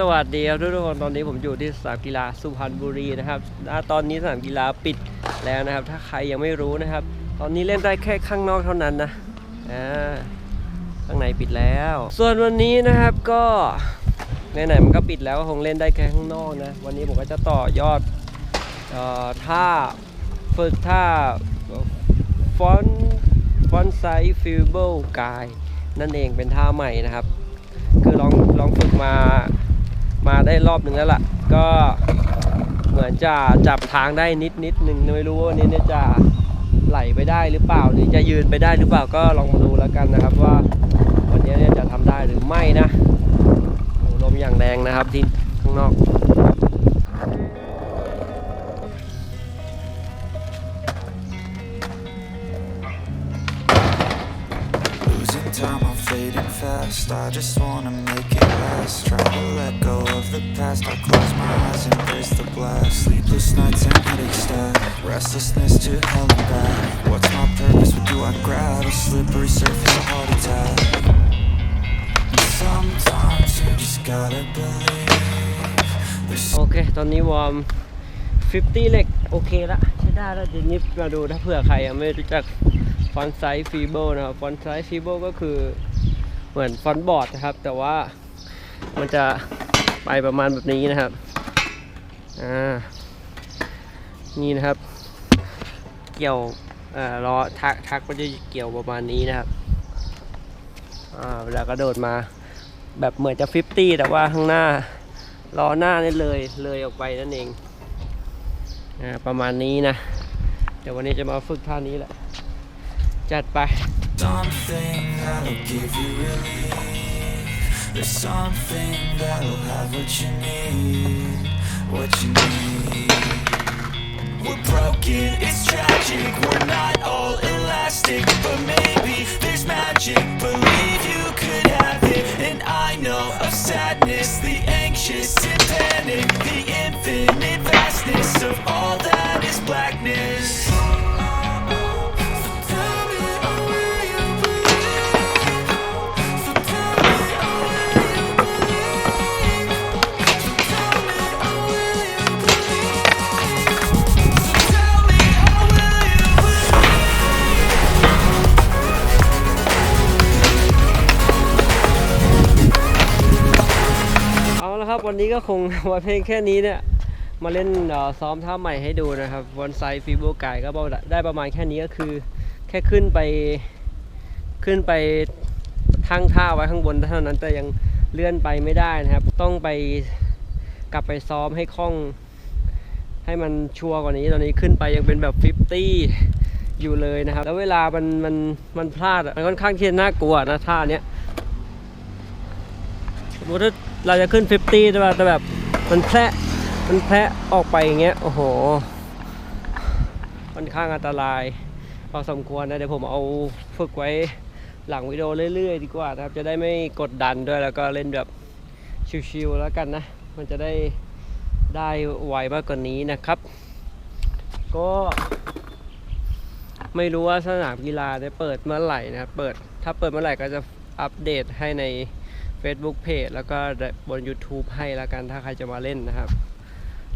สวัสดีครับทุกคนตอนนี้ผมอยู่ที่สนามกีฬาสุพรรณบุรีนะครับตอนนี้สนามกีฬาปิดแล้วนะครับ ถ้าใครยังไม่รู้นะครับ ตอนนี้เล่นได้แค่ข้างนอกเท่านั้นนะอ่าข้างในปิดแล้ว ส่วนวันนี้นะครับก็ไหนๆมันก็ปิดแล้วก็คงเล่นได้แค่ข้างนอกนะ วันนี้ผมก็จะต่อยอดออท่าฝึกท่าฟอนฟอนไซฟิลเบิลกายนั่นเองเป็นท่าใหม่นะครับ คือลองลองฝึกมา มาได้รอบหนึ่งแล้วล่ะ ก็เหมือนจะจับทางได้นิดนิดหนึ่งไม่รู้ว่าวันนี้เนี่ยจะไหลไปได้หรือเปล่าหรือจะยืนไปได้หรือเปล่าก็ลองมาดูแล้วกันนะครับว่าวันนี้เนี่ยจะทำได้หรือไม่นะลมอย่างแรงนะครับที่ข้างนอก time, I'm fading fast. I just wanna make it last. Try to let go of the past. I close my eyes, embrace the blast. Sleepless nights and headache stack. Restlessness to hell and back. What's my purpose? What do I grab? A slippery surface, a heart attack. And sometimes you just gotta believe. There's โอเค ตอนนี้วอร์ม 50 เล็ก โอเคละใช้ได้แล้วเดี๋ยวนี้มาดูถ้าเผื่อใครยังไม่รู้จัก ฟอนไซส์ฟีเบิลนะครับฟอนไซส์ฟีเบิลก็คือเหมือนฟอนบอร์ดนะครับ แต่ว่ามันจะไปประมาณแบบนี้นะครับอ่านี่นะครับ เกี่ยวเอ่อล้อทักทักก็จะเกี่ยวประมาณนี้นะครับอ่าเวลากระโดดมาแบบเหมือนจะ 50 แต่ว่าข้างหน้าล้อหน้านี่เลยเลยออกไปนั่นเองอ่าประมาณนี้นะ เดี๋ยววันนี้จะมาฝึกท่านี้แหละ จัดไป something that'll give you relief. There's something that'll have what you need, what you need. We're broken, it's tragic. We're not all elastic, but maybe there's magic. วันนี้ก็คงมาเพลงแค่นี้เนี่ยมาเล่นซ้อมท่าใหม่ให้ดูนะครับวันไซฟีโบกายก็ได้ประมาณแค่นี้ก็คือ แค่ขึ้นไปขึ้นไปทั้งท่าไว้ข้างบนเท่านั้นแต่ยังเลื่อนไปไม่ได้นะครับ ต้องไปกลับไปซ้อมให้คล่อง ให้มันชัวร์กว่านี้ตอนนี้ขึ้นไปยังเป็นแบบ 50 อยู่เลยนะครับ แล้วเวลามันมันมันพลาดมันค่อนข้างที่จะน่ากลัวนะท่าเนี้ย มติถ้าเราจะขึ้น 50ใช่ป่ะแต่แบบมันแพะมันแพะออกไปอย่างเงี้ย โอ้โหค่อนข้างอันตรายพอสมควรนะเดี๋ยวผมเอาฝึกไว้หลังวิดีโอเรื่อย ๆ ดีกว่านะครับ จะได้ไม่กดดันด้วยแล้วก็เล่นแบบชิวๆแล้วกันนะ มันจะได้ได้ไวมากกว่านี้นะครับ ก็ไม่รู้ว่าสนามกีฬาได้เปิดเมื่อไหร่นะครับ เปิดถ้าเปิดเมื่อไหร่ก็จะอัปเดตให้ใน Facebook Page แล้วก็บน YouTube ให้แล้วกันถ้าใครจะมาเล่นนะครับ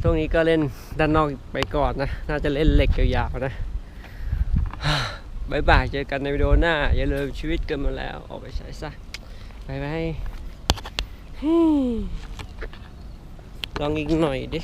ช่วงนี้ก็เล่นด้านนอกไปก่อนนะ น่าจะเล่นเหล็กยาวๆนะบายบายเจอกันในวิดีโอหน้า อย่าลืมชีวิตเกินมาแล้ว ออกไปใช้ซะบายบายลองอีกหน่อยดิ